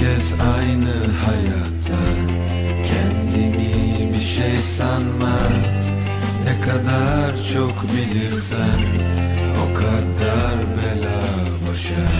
Herkes aynı hayatta. Kendini bir şey sanma Ne kadar çok bilirsen O kadar bela başa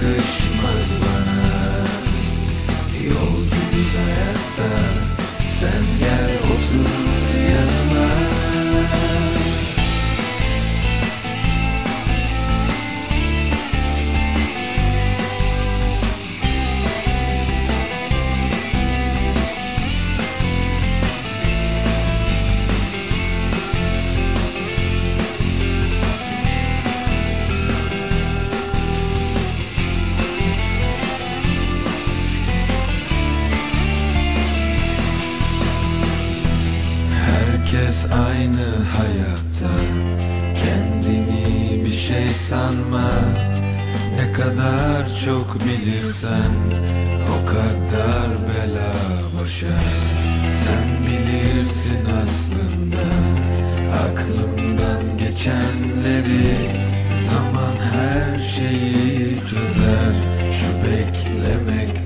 Gitmek aynı hayatta. Kendini bir şey sanma. Ne kadar çok bilirsen O kadar bela başa. Sen bilirsin aslında Aklımdan geçenleri. Zaman her şeyi çözer Şu beklemek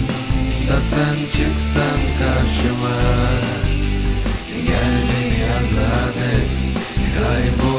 da sen çıksan karşıma. Gel beni azat et Kaybol